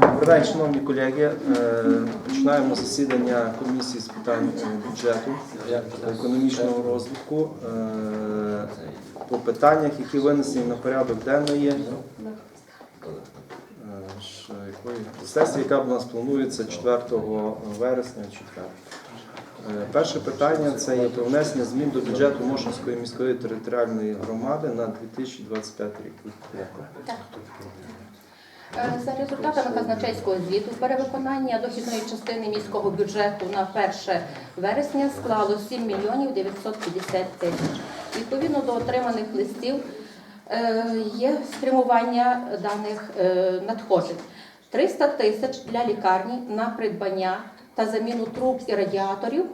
Добрий день, шановні колеги. Е, Починаємо засідання комісії з питань е, бюджету економічного розвитку е, по питаннях, які винесені на порядок денної. Сесії, яка в нас планується 4 вересня. четвер. Е, Перше питання це є про внесення змін до бюджету Мошинської міської територіальної громади на 2025 рік. Е, За результатами казначейського звіту перевиконання дохідної частини міського бюджету на 1 вересня склало 7 мільйонів 950 тисяч. Відповідно до отриманих листів е, є спрямування даних е, надходжень. 300 тисяч для лікарні на придбання та заміну труб і радіаторів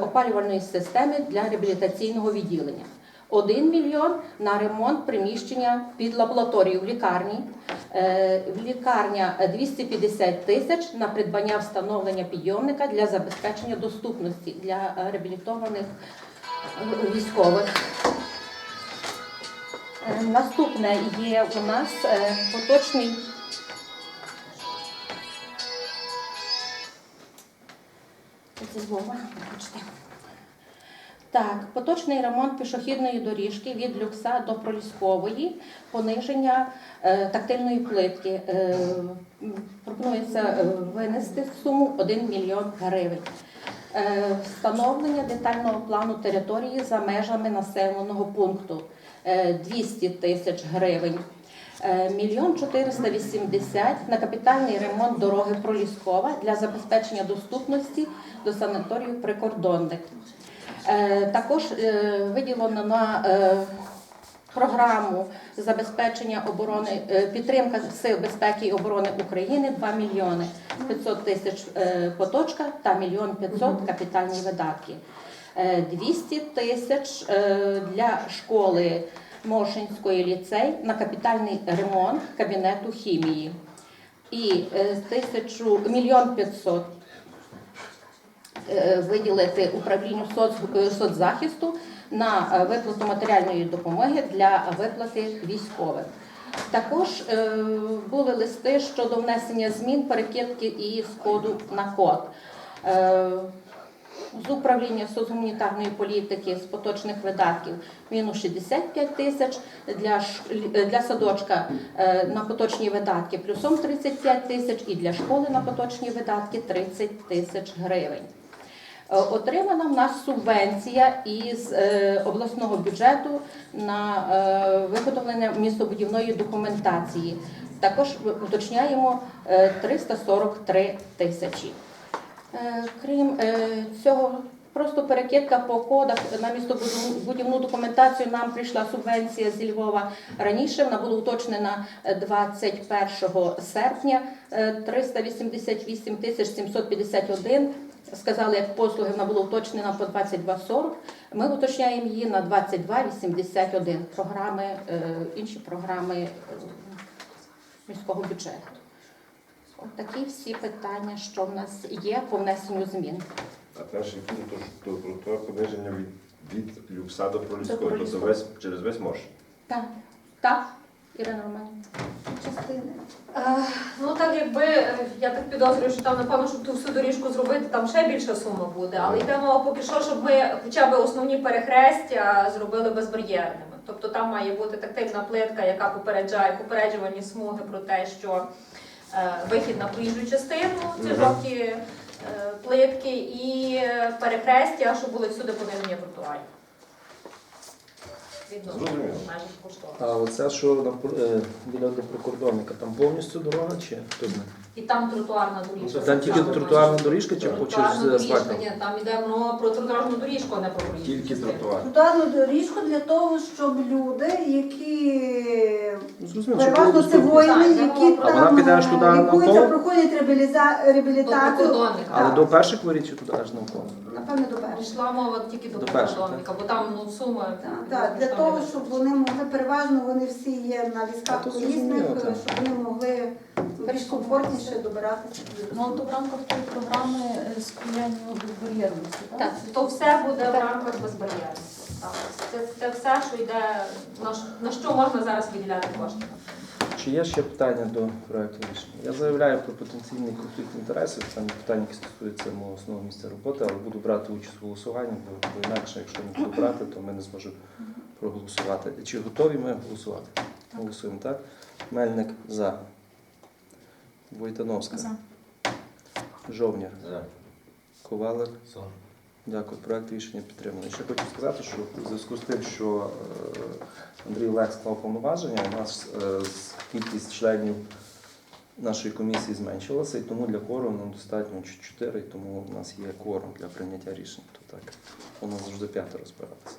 опалювальної системи для реабілітаційного відділення. 1 мільйон на ремонт приміщення під лабораторію в лікарні. Е, В лікарня 250 тисяч на придбання встановлення підйомника для забезпечення доступності для е, реабілітованих е, військових. Наступне є у нас поточний. Це зі Львова, вибачте. Так, поточний ремонт пішохідної доріжки від люкса до проліскової, пониження е, тактильної плитки. Е, пропонується е, винести суму 1 мільйон гривень. Е, встановлення детального плану території за межами населеного пункту е, 200 тисяч гривень. Е, Мільйон 480 на капітальний ремонт дороги Проліскова для забезпечення доступності до санаторію прикордонник. Е, Також е, виділено на е, програму забезпечення оборони підтримка сил безпеки і оборони України 2 мільйони 500 тисяч поточка та мільйон 500 капітальні видатки. Е, 200 тисяч для школи Мошинської ліцей на капітальний ремонт кабінету хімії. І тисячу мільйон 500 е, виділити управлінню е, соцзахисту на е, виплату матеріальної допомоги для виплати військових. Також е, були листи щодо внесення змін перекидки і з коду на код. Е, з управління соцгуманітарної політики з поточних видатків мінус 65 тисяч для для садочка е, на поточні видатки плюсом 35 тисяч і для школи на поточні видатки 30 тисяч гривень. Е, Отримана в нас субвенція із е, обласного бюджету на е, виготовлення містобудівної документації. Також уточняємо е, 343 тисячі. Крім цього, просто перекидка по кодах на містобудівну документацію нам прийшла субвенція зі Львова. Раніше вона була уточнена е, 21 серпня е, 388 тисяч 751. Сказали, як послуги вона була уточнена по 22,40. Ми уточняємо її на 22,81. Програми, е, інші програми е, міського бюджету. От такі всі питання, що в нас є по внесенню змін. А перший пункт то, то про то пониження від, від люкса до проліського, тобто весь через весь морж. Так, так, Ірина Романівна. частини. Е, Ну так якби е, я так підозрюю, що там напевно, щоб ту всю доріжку зробити, там ще більша сума буде. Але йде мова поки що, щоб ми хоча б основні перехрестя зробили безбар'єрними. Тобто там має бути тактильна плитка, яка попереджає попереджувальні смуги про те, що е, вихід на проїжджу частину, ці жовті е, плитки, і е, перехрестя, щоб були всюди пониження тротуарів. Відносно Зрозуміло. межах коштовно. А оце, що на пр- е, біля до прикордонника, там повністю дорога чи хто знає? І там тротуарна доріжка. Там тільки тротуарна доріжка чи по Тротуарна через доріжка, ні, там йде воно про тротуарну доріжку, а не про проїзд. Тільки тротуар. Тротуарну доріжку для того, щоб люди, які Ну, зрозуміло, що переважно це воїни, Так, які а вона там піде аж туди е, лікуються, навколо? проходять реабіліза- реабілітацію. Прикордонника. Але до перших воріт чи туди аж навколо? Напевно, до першого. Прийшла мова тільки до До першого, прикордонника, бо там ну, сума. Так, так, для того, щоб вони могли переважно вони всі є на візках колісних, щоб вони могли більш комфортніше добиратися. Ну, то в рамках тої програми е, сприяння безбар'єрності, так? Так, то все буде в рамках безбар'єрності. Це, це все, що йде, на, на що можна зараз виділяти кошти. Чи є ще питання до проекту рішення? Я заявляю про потенційний конфлікт інтересів. Це не питання, які стосуються мого основного місця роботи, але буду брати участь у голосуванні, бо, бо інакше, якщо не буду брати, то ми не зможемо проголосувати. Чи готові ми голосувати? Голосуємо, так? Мельник за. Войтановська. За. Жовнір. За. Ковалик. Дякую. Проект рішення підтриманий. Ще хочу сказати, що в зв'язку з тим, що е, Андрій Олег склав повноваження, у нас е, кількість членів нашої комісії зменшилася, і тому для кворуму нам достатньо 4, і тому у нас є кворум для прийняття рішень. То так, у нас завжди п'ятеро збиралися.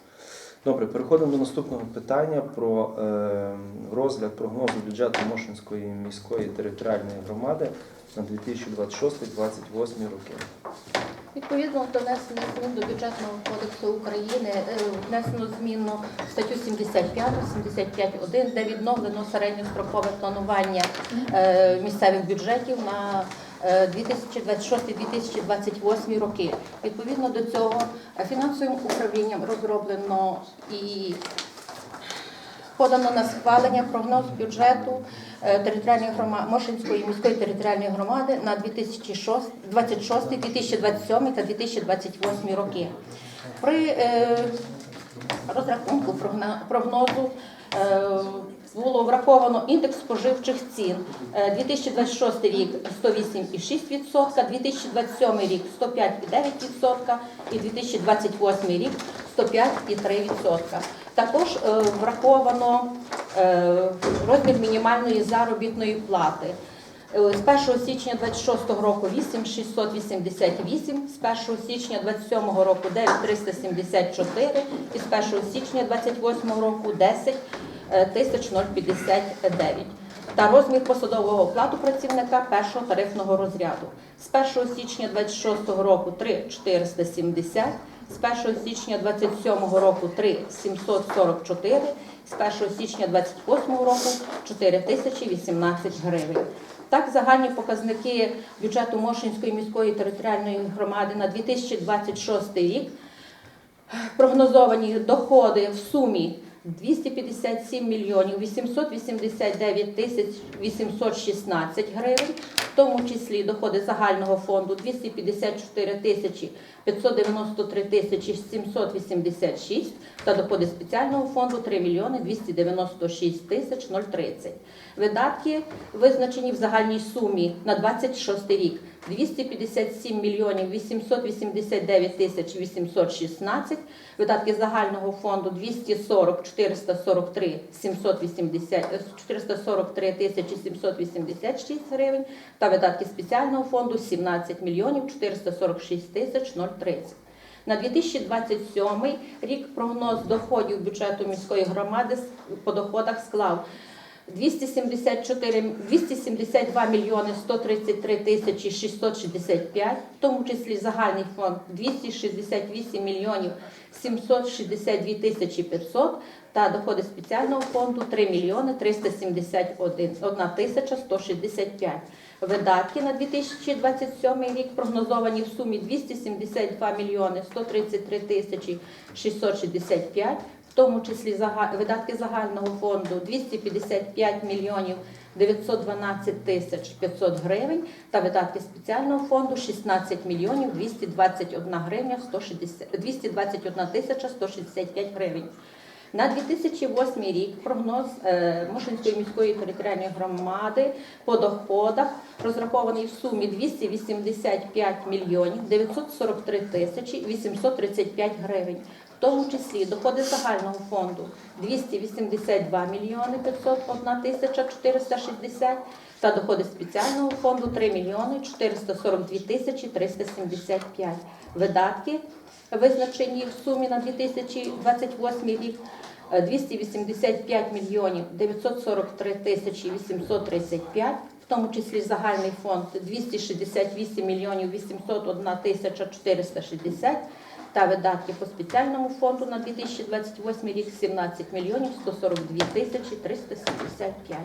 Добре, переходимо до наступного питання про е, розгляд прогнозу бюджету Мошинської міської територіальної громади на 2026-2028 роки. Відповідно до внесення змін до бюджетного кодексу України е, внесено зміну в статтю 75, 75.1, де відновлено середньострокове планування е, місцевих бюджетів на е, 2026-2028 роки. Відповідно до цього е, фінансовим управлінням розроблено і подано на схвалення прогноз бюджету е, територіальної громади Мошинської міської територіальної громади на 2026, 2027 та 2028 роки. При е, розрахунку прогнозу е, було враховано індекс споживчих цін. Е, 2026 рік 108,6%, 2027 рік 105,9% і 2028 рік 105,3%. Також е, враховано е, розмір мінімальної заробітної плати. Е, З 1 січня 26 року 8688, з 1 січня 27 року 9374 і з 1 січня 28 року 10 е, тисяч 059 та розмір посадового окладу працівника першого тарифного розряду. З 1 січня 26 року 3,470, з 1 січня 27 року 3,744, з 1 січня 28 року 4018 гривень. Так, загальні показники бюджету Мошинської міської територіальної громади на 2026 рік прогнозовані доходи в сумі 257 мільйонів 889 тисяч 816 гривень, в тому числі доходи загального фонду 254 тисячі 593 тисячі 786 та доходи спеціального фонду 3 мільйони 296 тисяч 030. Видатки визначені в загальній сумі на 26 рік 257 мільйонів 889 тисяч 816, видатки загального фонду 240 443 780, е, 443 тисячі 786 гривень та видатки спеціального фонду 17 мільйонів 446 тисяч 030. На 2027 рік прогноз доходів бюджету міської громади по доходах склав 274, 272 мільйони 133 тисячі 665, в тому числі загальний фонд 268 мільйонів 762 тисячі 500 та доходи спеціального фонду 3 мільйони 371 тисяча 165. Видатки на 2027 рік прогнозовані в сумі 272 мільйони 133 тисячі 665, в тому числі видатки загального фонду 255 мільйонів 912 тисяч 500 гривень та видатки спеціального фонду 16 мільйонів 221 гривня 160, 221 тисяча 165 гривень. На 2008 рік прогноз е, Мошинської міської територіальної громади по доходах розрахований в сумі 285 мільйонів 943 тисячі 835 гривень, в тому числі доходи загального фонду 282 мільйони 501 тисяча 460 та доходи спеціального фонду 3 мільйони 442 тисячі 375. Видатки визначені в сумі на 2028 рік е, 285 мільйонів 943 тисячі 835, в тому числі загальний фонд 268 мільйонів 801 тисяча 460 та видатки по спеціальному фонду на 2028 рік 17 мільйонів 142 тисячі 375.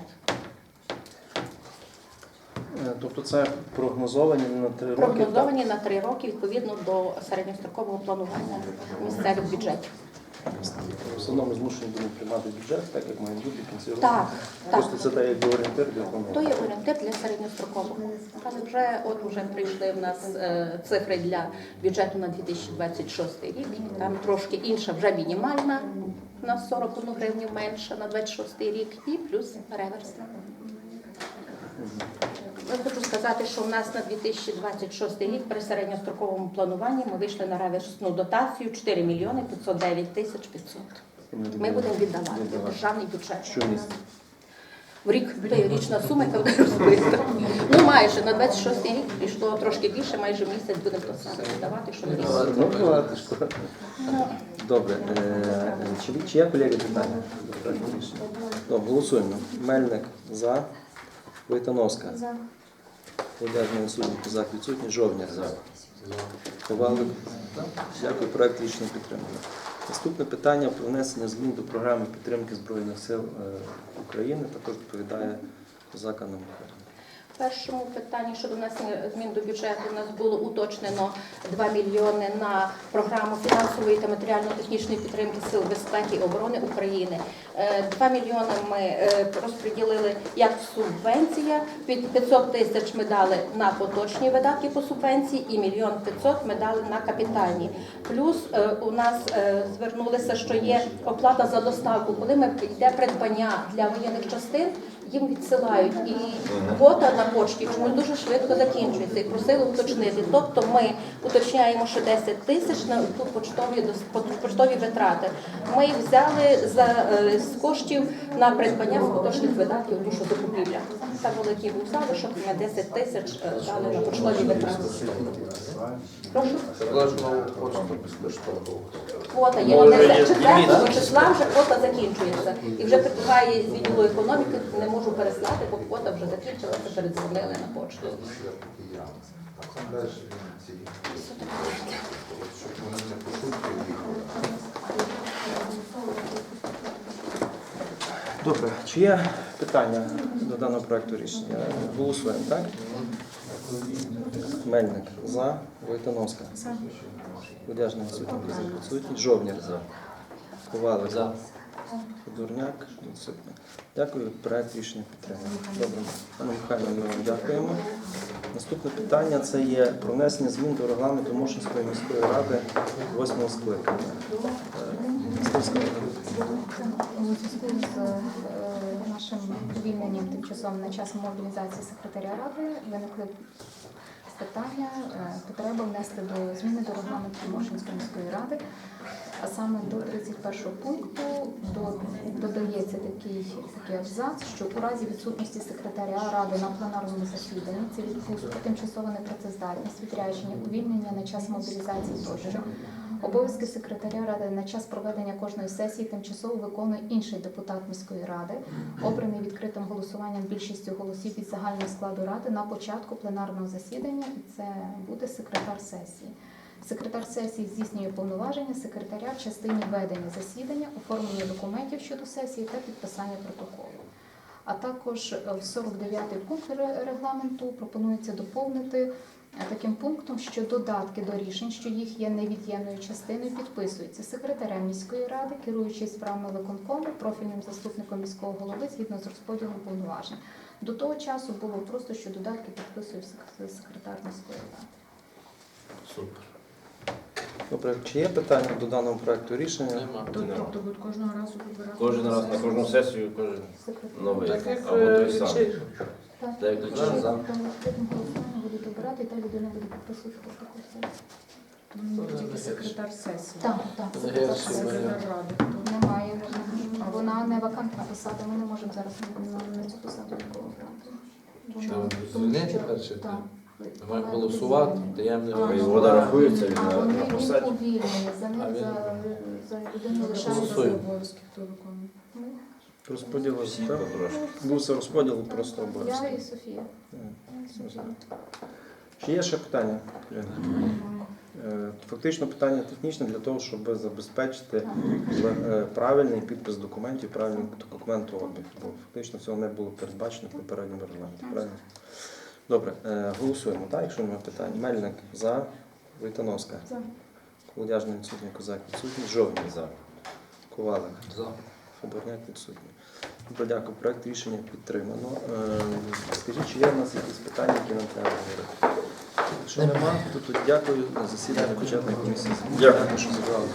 Е, Тобто це прогнозовані на три роки. Прогнозовані на три роки відповідно до середньострокового планування місцевих бюджетів. Все одно ми змушені будемо приймати бюджет, так як має бути в кінці року. Так, так. Просто це дає якби орієнтир для планування. То є орієнтир для середньострокового. Але вже от вже прийшли в нас е, цифри для бюджету на 2026 рік. Там трошки інша, вже мінімальна, на 41 гривню менша на 26 рік і плюс реверсна. Я хочу сказати, що в нас на 2026 рік при середньостроковому плануванні ми вийшли на реверсну дотацію 4 мільйони 509 тисяч 500. Ми будемо віддавати в державний бюджет. Щомісяця. В рік річна сума, яка буде розбита. Ну майже на 26 рік пішло трошки більше, майже місяць будемо то саме віддавати, що рік. Ну, що. Добре. Е, Чи, чи є колеги питання? Добре, голосуємо. Мельник за. Войтановська. За. Подержаний судді Козак відсутній. жовтня за. Ковалик. Дякую, проект рішення підтримано. Наступне питання про внесення змін до програми підтримки Збройних сил е, України. Також відповідає за. В першому питанні щодо внесення змін до бюджету у нас було уточнено 2 мільйони на програму фінансової та матеріально-технічної підтримки Сил безпеки і оборони України. Е, 2 мільйони ми е, розподілили як субвенція, під 500 тисяч ми дали на поточні видатки по субвенції і мільйон 500 ми дали на капітальні. Плюс е, у нас е, звернулися, що є оплата за доставку, коли ми йде придбання для воєнних частин, їм відсилають і квота на почті чомусь дуже швидко закінчується і просили уточнити. Тобто ми уточняємо ще 10 тисяч на ту почтові поштові витрати. Ми взяли за е, з коштів на придбання поточних видатків, що закупівля. Там великий був залишок, ми 10 тисяч е, дали на поштові витрати. Прошу. Квота є на 10 четвертого числа, вже квота закінчується. І вже прибуває з відділу економіки, не можу переслати, бо квота вже закінчилася, передзвонили на почту. Добре, чи є питання до даного проекту рішення? Голосуємо, так? Мельник за. Войтановська. За. Відсутній. Козак відсутній. Жовняр за. Ковалик за. Дурняк відсутній. Дякую, проект рішення підтримано. Добре, пане Михайло, ми вам дякуємо. Наступне питання це є про внесення змін до регламенту Мошинської міської ради восьмого скликання. У зв'язку з нашим звільненням тимчасовим на час мобілізації секретаря ради виникли питання, е, потреба внести до зміни до регламенту Мошинської міської ради, а саме до 31 пункту до- додається такий, такий абзац, що у разі відсутності секретаря ради на пленарному засіданні це відпустка, тимчасова непрацездатність, відрядження, увільнення на час мобілізації тощо. Обов'язки секретаря ради на час проведення кожної сесії тимчасово виконує інший депутат міської ради, обраний відкритим голосуванням більшістю голосів від загального складу ради на початку пленарного засідання, це буде секретар сесії. Секретар сесії здійснює повноваження секретаря в частині ведення засідання, оформлення документів щодо сесії та підписання протоколу. А також е, в 49-й пункт регламенту пропонується доповнити е, таким пунктом, що додатки до рішень, що їх є невід'ємною частиною, підписуються секретарем міської ради, керуючий справами виконкому, профільним заступником міського голови згідно з розподілом повноважень. До того часу було просто, що додатки підписує секретар міської ради. Супер. Добре, чи є питання до даного проекту рішення? Нема. Тобто будуть кожного разу вибирати. Кожен раз на кожну сесію, кожен новий. Так як Або той самий. чи Так, Так, як відкритим голосуванням будуть обирати, і та людина буде підписувати протокол сесії. ну, тільки секретар сесії. Так, так, секретар. Секретар ради. то- Немає. Вона не вакантна посада, ми не можемо зараз на, на, на цю посаду нікого брати. Що, Вона- звільнити тому що- перше? Так. Ми голосувати, таємне Воєвода рахується він на, на він посаді. за А ним він- за, за людину лишається. за Голосуємо. обов'язки хто виконує? Ми, Розподіл так? Потрошки. Був розподіл просто Я обов'язково. і Софія. Софія. Чи є ще питання? Ірина? Е, Фактично питання технічне для того, щоб забезпечити е, правильний підпис документів, правильний документообіг. Бо фактично цього не було передбачено в попередньому регламенті. Правильно? Добре, е, голосуємо, так, якщо немає питань. Мельник за, Войтановська. За. Колодяжний відсутній козак відсутній, жовтий за. Ковалик. За. Фаберняк відсутній. Добре, дякую. Проект рішення підтримано. Е, Скажіть, чи є в нас якісь питання, які нам треба говорити? Якщо немає, то тут дякую. за Засідання бюджетної комісії. Дякую, що забрали.